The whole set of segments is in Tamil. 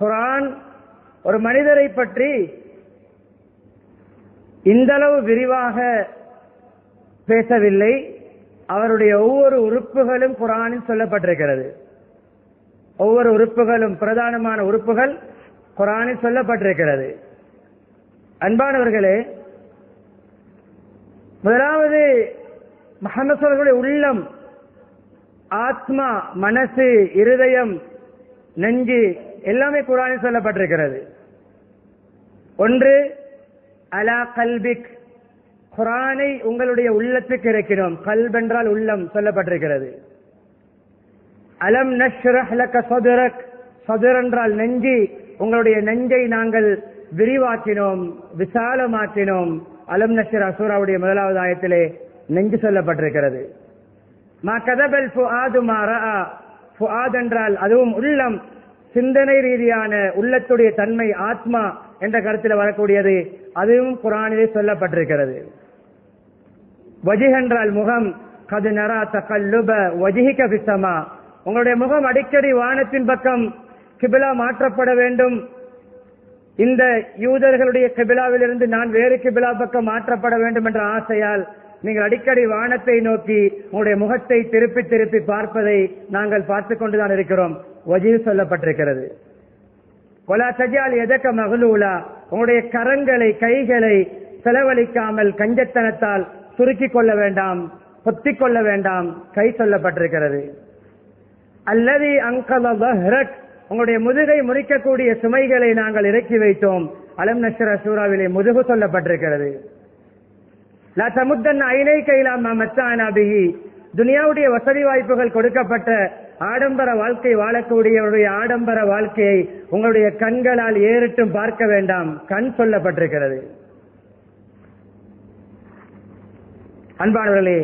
குரான் ஒரு மனிதரை பற்றி இந்தளவு விரிவாக பேசவில்லை. அவருடைய ஒவ்வொரு உறுப்புகளும் குரானில் சொல்லப்பட்டிருக்கிறது. ஒவ்வொரு உறுப்புகளும் பிரதானமான உறுப்புகள் குரானில் சொல்லப்பட்டிருக்கிறது. அன்பானவர்களே முதலாவது முகமது உள்ளம் ஆத்மா மனசு இருதயம் நெஞ்சு எல்லாமே குரானில் சொல்லப்பட்டிருக்கிறது. ஒன்று அலா கல்பிக். குரானை உங்களுடைய உள்ளத்துக்கு இறக்கினோம் கல்ப் என்றால் உள்ளம் சொல்லப்பட்டிருக்கிறது. அலம் நஷ்ரஹ் சதுரக். சதுர் என்றால் நெஞ்சி. உங்களுடைய நெஞ்சை நாங்கள் விரிவாக்கினோம் விசாலமாக்கினோம். அலம் நஷ்ர அசூராவுடைய முதலாவது ஆயத்திலே நெஞ்சு சொல்லப்பட்டிருக்கிறது. மா கதபல் ஃபுஆது மா ரஆ. ஃபுஆத் என்றால் அதுவும் உள்ளம். சிந்தனை ரீதியான உள்ளத்துடைய தன்மை ஆத்மா என்ற கருத்தில் வரக்கூடியது அதுவும் குரானிலே சொல்லப்பட்டிருக்கிறது. வஜிஹ் என்றால் முகம் கது நரா தகல்லுப வஜிஹிக பிசமா உங்களுடைய முகம் அடிக்கடி வானத்தின் பக்கம் கிபிலா மாற்றப்பட வேண்டும். இந்த யூதர்களுடைய கிபிலாவிலிருந்து நான் வேறு கிபிலா பக்கம் மாற்றப்பட வேண்டும் என்ற ஆசையால் நீங்கள் அடிக்கடி வானத்தை நோக்கி உங்களுடைய முகத்தை திருப்பி திருப்பி பார்ப்பதை நாங்கள் பார்த்து கொண்டுதான் இருக்கிறோம். வஜில் சொல்லப்பட்டிருக்கிறது. கொலா தஜால் எதக்க மகளூலா உங்களுடைய கரங்களை கைகளை செலவழிக்காமல் கஞ்சத்தனத்தால் சுருக்கிக் கொள்ள வேண்டாம் பொத்திக் கொள்ள வேண்டாம் கை சொல்லப்பட்டிருக்கிறது. அல்லது அங்கல உங்களுடைய முதுகை முறிக்கக்கூடிய சுமைகளை நாங்கள் இறக்கி வைத்தோம். அலம் நஷ்ர சூறாவிலே முதுகு சொல்லப்பட்டிருக்கிறது. துனியாவுடைய வசதி வாய்ப்புகள் கொடுக்கப்பட்ட ஆடம்பர வாழ்க்கை வாழக்கூடியவருடைய ஆடம்பர வாழ்க்கையை உங்களுடைய கண்களால் ஏறிட்டும் பார்க்க வேண்டாம். கண் சொல்லப்பட்டிருக்கிறது. அன்பானவர்களே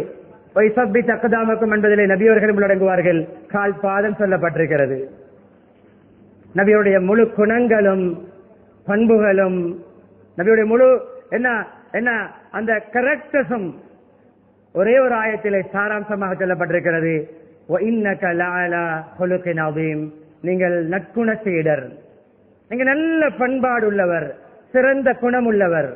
வைசப்பி தக்கதாமக்கும் என்பதிலே நபியவர்களும் உள்ளடங்குவார்கள் கால் பாதம் சொல்லப்பட்டிருக்கிறது. நபியுடைய முழு குணங்களும் பண்புகளும் நபியுடைய முழு என்ன என்ன? அந்த கரெக்டசம் ஒரே ஒரு ஆயத்திலே சாராம்சமாக சொல்லப்பட்டிருக்கிறது. நீங்கள் நற்குண சீடர் நீங்க நல்ல பண்பாடு உள்ளவர் சிறந்த குணம் உள்ளவர்